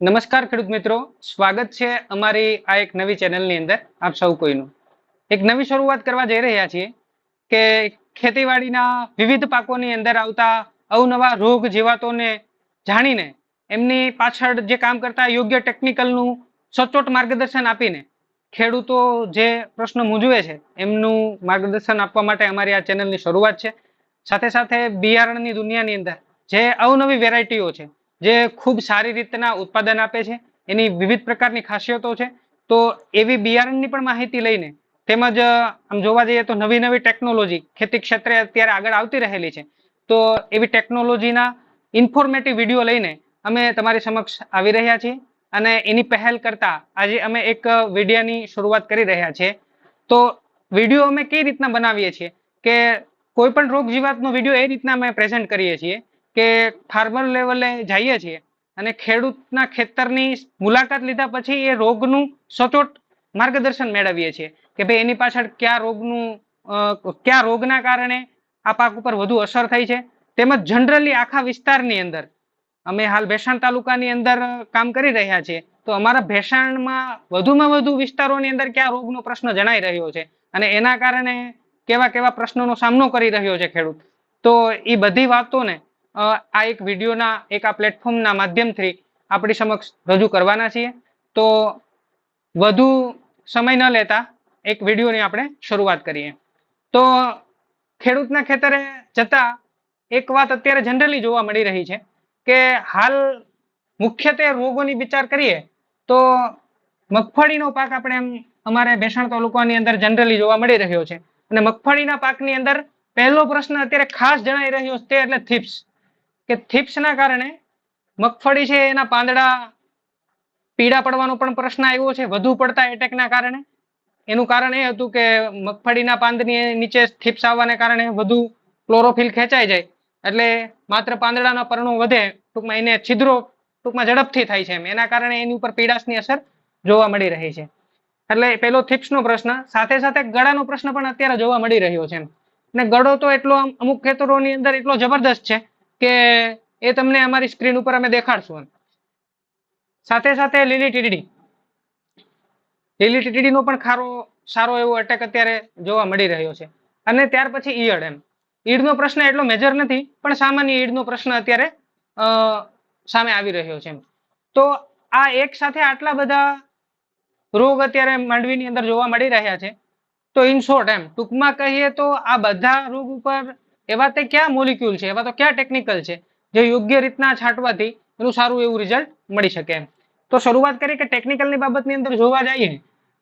નમસ્કાર ખેડૂત મિત્રો. સ્વાગત છે અમારી આ એક નવી ચેનલની અંદર, આપ સૌ કોઈનું. એક નવી શરૂઆત કરવા જઈ રહ્યા છીએ કે ખેતીવાડીના વિવિધ પાકોની અંદર આવતા અવનવા રોગ જીવાતોને જાણીને એમની પાછળ જે કામ કરતા યોગ્ય ટેકનિકલનું સચોટ માર્ગદર્શન આપીને ખેડૂતો જે પ્રશ્ન મૂંઝવે છે એમનું માર્ગદર્શન આપવા માટે અમારી આ ચેનલની શરૂઆત છે. સાથે સાથે બિયારણની દુનિયાની અંદર જે અવનવી વેરાયટીઓ છે જે ખૂબ સારી રીતના ઉત્પાદન આપે છે, એની વિવિધ પ્રકારની ખાસિયતો છે, તો એવી બિયારણની પણ માહિતી લઈને તેમજ, આમ જોવા જઈએ તો નવી નવી ટેકનોલોજી ખેતી ક્ષેત્રે અત્યારે આગળ આવતી રહેલી છે, તો એવી ટેકનોલોજીના ઇન્ફોર્મેટિવ વીડિયો લઈને અમે તમારી સમક્ષ આવી રહ્યા છીએ અને એની પહેલ કરતા આજે અમે એક વિડીયાની શરૂઆત કરી રહ્યા છીએ. તો વીડિયો અમે કઈ રીતના બનાવીએ છીએ કે કોઈ પણ રોગ જીવાતનો વીડિયો એ રીતના અમે પ્રેઝન્ટ કરીએ છીએ કે ફાર્મર લેવલે જઈએ છીએ અને ખેડૂતના ખેતરની મુલાકાત લીધા પછી એ રોગનું સચોટ માર્ગદર્શન મેળવીએ છીએ કે ભાઈ એની પાછળ કયા રોગનું કયા રોગના કારણે આ પાક ઉપર વધુ અસર થઈ છે. તેમજ જનરલી આખા વિસ્તારની અંદર અમે હાલ ભેસાણ તાલુકાની અંદર કામ કરી રહ્યા છીએ. તો અમારા ભેસાણમાં વધુમાં વધુ વિસ્તારોની અંદર કયા રોગનો પ્રશ્ન જણાઈ રહ્યો છે અને એના કારણે કેવા કેવા પ્રશ્નોનો સામનો કરી રહ્યો છે ખેડૂત. તો એ બધી વાતોને આ એક વિડીયોના, એક આ પ્લેટફોર્મના માધ્યમથી આપણી સમક્ષ રજૂ કરવાના છીએ. તો વધુ સમય ન લેતા એક વિડીયોની આપણે શરૂઆત કરીએ. તો ખેડૂતના ખેતરે જતા એક વાત અત્યારે જનરલી જોવા મળી રહી છે કે હાલ મુખ્યત્વે રોગોની વિચાર કરીએ તો મગફળીનો પાક આપણે એમ અમારે ભેસાણ તાલુકાની અંદર જનરલી જોવા મળી રહ્યો છે. અને મગફળીના પાકની અંદર પહેલો પ્રશ્ન અત્યારે ખાસ જણાઈ રહ્યો છે, એટલે થીપ્સ. કે થીપ્સના કારણે મગફળી છે એના પાંદડા પીડા પડવાનો પણ પ્રશ્ન આવ્યો છે, વધુ પડતા એટેકના કારણે. એનું કારણ એ હતું કે મગફળીના પાંદની નીચે થીપ્સ આવવાને કારણે વધુ ક્લોરોફિલ ખેંચાઈ જાય. એટલે માત્ર પાંદડાના પર્ણો વધે, ટૂંકમાં એને છિદ્રો ટૂંકમાં ઝડપથી થાય છે એના કારણે એની ઉપર પીડાશની અસર જોવા મળી રહી છે. એટલે પેલો થીપ્સનો પ્રશ્ન, સાથે સાથે ગળાનો પ્રશ્ન પણ અત્યારે જોવા મળી રહ્યો છે ને ગળો તો એટલો અમુક ખેતરોની અંદર એટલો જબરદસ્ત છે કે એ તમને અમારી સ્ક્રીન ઉપર અમે દેખાડશું સાથે સાથે લીલી ટીડી લીલી ટીડીનો પણ ખારો, સારો એવો અટેક અત્યારે જોવા મળી રહ્યો છે. અને ત્યાર પછી ઈયળ એમ. ઈડનો પ્રશ્ન એટલો મેજર નથી, પણ સામાન્ય ઈડનો પ્રશ્ન અત્યારે સામે આવી રહ્યો છે તો આ એક સાથે આટલા બધા રોગ અત્યારે માંડવીની અંદર જોવા મળી રહ્યા છે. તો ઇન શોર્ટ એમ, ટૂંકમાં કહીએ તો આ બધા રોગ ઉપર એવા તે કયા મોલિક્યુલ છે? એવા તો કયા ટેકનિકલ છે? જે યોગ્ય રીતના છાંટવાથી એનું સારું એવું રિઝલ્ટ મળી શકે એમ. તો શરૂઆત કરીએ કે ટેકનિકલની બાબતની અંદર જોવા જઈએ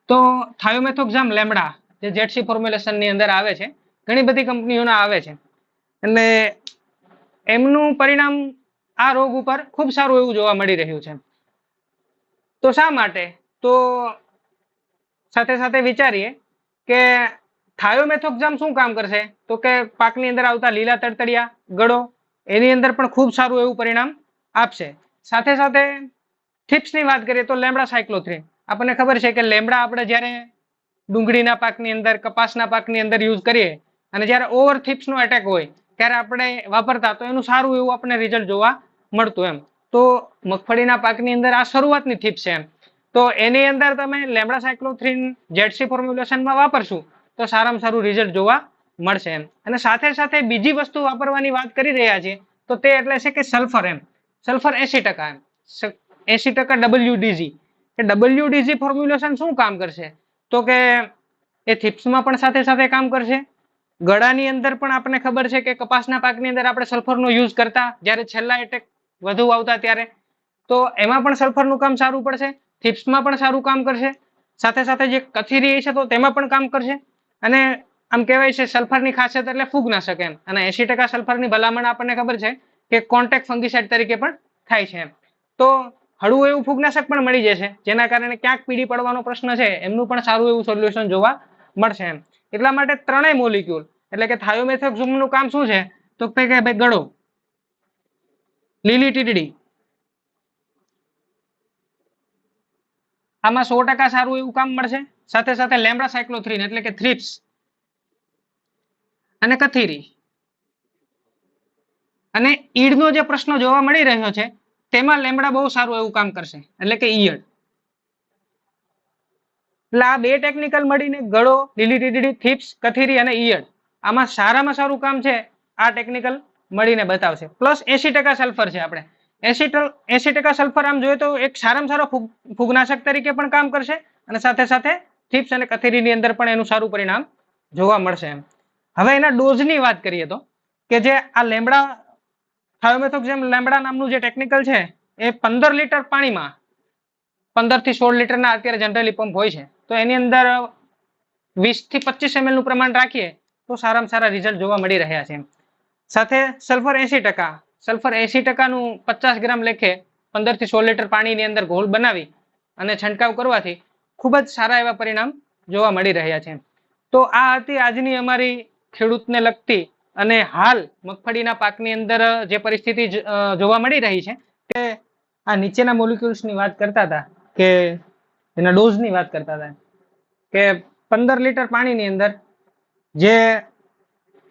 તો થાયોમેથોક્ઝામ લેમડા જે જેટસી ફોર્મ્યુલેશનની અંદર આવે છે, ઘણી બધી કંપનીઓના આવે છે. અને એમનું પરિણામ આ રોગ ઉપર ખૂબ સારું એવું જોવા મળી રહ્યું છે. તો શા માટે? તો સાથે સાથે વિચારીએ કે થાયોમેથોક્ઝામ શું કામ કરશે? તો કે પાકની અંદર આવતા લીલા તડતડિયા, ગળો, એની અંદર પણ ખૂબ સારું એવું પરિણામ આપશે. સાથે સાથે થીપ્સની વાત કરીએ તો લેમડા સાયક્લોથ્રીન. આપણને ખબર છે કે લેમડા આપણે જ્યારે ડુંગળીના પાકની અંદર, કપાસના પાકની અંદર યુઝ કરીએ અને જ્યારે ઓવર થીપ્સનો એટેક હોય, ત્યારે આપણે વાપરતા તો એનું સારું એવું આપણને રિઝલ્ટ જોવા મળતું એમ. તો મગફળીના પાકની અંદર આ શરૂઆતની થીપ્સ છે એમ. તો એની અંદર તમે લેમડા સાયક્લોથ્રીન જેડસી ફોર્મ્યુલેશનમાં વાપરશું તો સારામાં સારું રિઝલ્ટ જોવા મળશે એમ. અને સાથે સાથે બીજી વસ્તુ વાપરવાની વાત કરી રહ્યા છીએ, તો તે એટલે છે કે સલ્ફર એમ. સલ્ફર એસી ટકા એમ. એસી ટકા ડબલ્યુડીજી કે ડબલ્યુડીજી ફોર્મ્યુલેશન શું કામ કરશે? તો કે એ થિપ્સમાં પણ સાથે સાથે કામ કરશે. ગળાની અંદર પણ આપણને ખબર છે કે કપાસના પાકની અંદર આપણે સલ્ફરનો યુઝ કરતા, જ્યારે છેલ્લા એટેક વધુ આવતા ત્યારે. તો એમાં પણ સલ્ફરનું કામ સારું પડશે, થિપ્સમાં પણ સારું કામ કરશે. સાથે સાથે જે કથીરી છે તો તેમાં પણ કામ કરશે. અને આમ કહેવાય છે, સલ્ફરની ખાસિયત એટલે ફૂગનાશક એમ. અને એસી ટકા સલ્ફરની ભલામણ આપણને ખબર છે કે કોન્ટેક્ટ ફંગીસાઇડ તરીકે પણ થાય છે એમ. તો હળવું એવું ફૂગનાશક પણ મળી જશે જેના કારણે ક્યાંક પીડી પડવાનો પ્રશ્ન છે, એમનું પણ સારું એવું સોલ્યુશન જોવા મળશે એમ. એટલા માટે ત્રણેય મોલિક્યુલ, એટલે કે થાયોમેથોક્ઝુમનું કામ શું છે? તો કે ભાઈ ગળો. લીલી ટીટડી. આમાં સો ટકા સારું એવું કામ મળશે? સાથે સાથે લેમડા સાયક્લોથ્રીન એટલે કે થ્રીપ્સ અને કથીરી. અને ઈડનો જે પ્રશ્ન જોવા મળી રહ્યો છે, તેમાં લેમડા બહુ સારું એવું કામ કરશે, એટલે કે ઈયળ. એટલે આ બે ટેકનિકલ મળીને ગળો, લીલી ટીડીડી થીપ્સ કથીરી અને ઈયળ, આમાં સારામાં સારું કામ છે, આ ટેકનિકલ મળીને બતાવશે. પ્લસ એસી ટકા સલ્ફર છે આપણે. એસી એસી ટકા સલ્ફર આમ જોઈએ તો એક સારામાં સારો ફૂગ ફૂગનાશક તરીકે પણ કામ કરશે અને સાથે સાથે થીપ્સ અને કથેરીની અંદર પણ એનું સારું પરિણામ જોવા મળશે એમ. હવે એના ડોઝની વાત કરીએ તો, કે જે આ લેમડા થાયોમેથોક્ઝેમ લેમડા નામનું જે ટેકનિકલ છે, એ પંદર લીટર પાણીમાં પંદરથી સોળ લીટરના અત્યારે જનરલી પંપ હોય છે. તો એની અંદર વીસથી પચીસ એમએલનું પ્રમાણ રાખીએ તો સારામાં સારા રિઝલ્ટ જોવા મળી રહ્યા છે સાથે સલ્ફર એસી ટકા સલ્ફર એસી ટકાનું પચાસ ગ્રામ લેખે પંદરથી સોળ લીટર પાણીની અંદર ઘોલ બનાવી અને છંટકાવ કરવાથી ખૂબ જ સારા એવા પરિણામ જોવા મળી રહ્યા છે. તો આ હતી આજની અમારી ખેડૂતને લગતી અને હાલ મગફળીના પાકની અંદર જે પરિસ્થિતિ જોવા મળી રહી છે કે આ નીચેના મોલિક્યુલ્સની વાત કરતા હતા કે એના ડોઝની વાત કરતા હતા કે પંદર લીટર પાણીની અંદર જે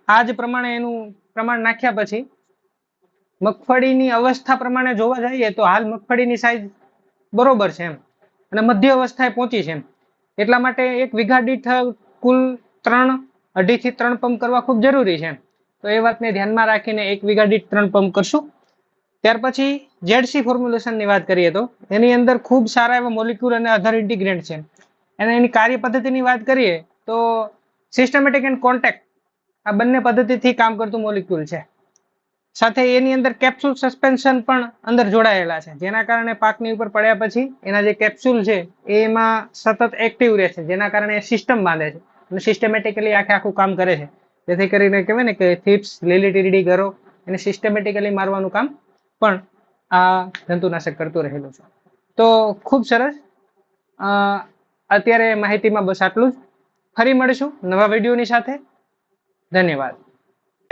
આ જ પ્રમાણે એનું પ્રમાણ નાખ્યા પછી મગફળીની અવસ્થા પ્રમાણે જોવા જઈએ તો હાલ મગફળીની સાઈઝ બરોબર છે એમ. અને મધ્ય અવસ્થાએ પહોંચી છે એમ. એટલા માટે એક વીઘા દીઠ કુલ ત્રણ, અઢીથી ત્રણ પંપ કરવા ખૂબ જરૂરી છે તો એ વાતને ધ્યાનમાં રાખીને એક વીઘા દીઠ ત્રણ પંપ કરશું. ત્યાર પછી જેડસી ફોર્મ્યુલેશનની વાત કરીએ તો એની અંદર ખૂબ સારા એવા મોલિક્યુલ અને અધર ઇન્ટિગ્રેન્ટ છે અને એની કાર્ય પદ્ધતિની વાત કરીએ તો સિસ્ટમેટિક એન્ડ કોન્ટેક્ટ આ બંને પદ્ધતિથી કામ કરતું મોલિક્યુલ છે. સાથે એની અંદર કેપ્સ્યુલ સસ્પેન્શન પણ અંદર જોડાયેલા છે. જેના કારણે પાકની ઉપર પડ્યા પછી એના જે કેપ્સ્યુલ છે, એમાં સતત એક્ટિવ રહે છે. જેના કારણે સિસ્ટમ બાંધે છે અને સિસ્ટમેટિકલી આખે આખું કામ કરે છે. જેથી કરીને કહેવાય ને કે થીપ્સ લીલી ટીડી ગરો એને સિસ્ટમેટિકલી મારવાનું કામ પણ આ જંતુનાશક કરતું રહેલું છે. તો ખૂબ સરસ. અત્યારે માહિતીમાં બસ આટલું જ. ફરી મળીશું નવા વિડીયોની સાથે. ધન્યવાદ.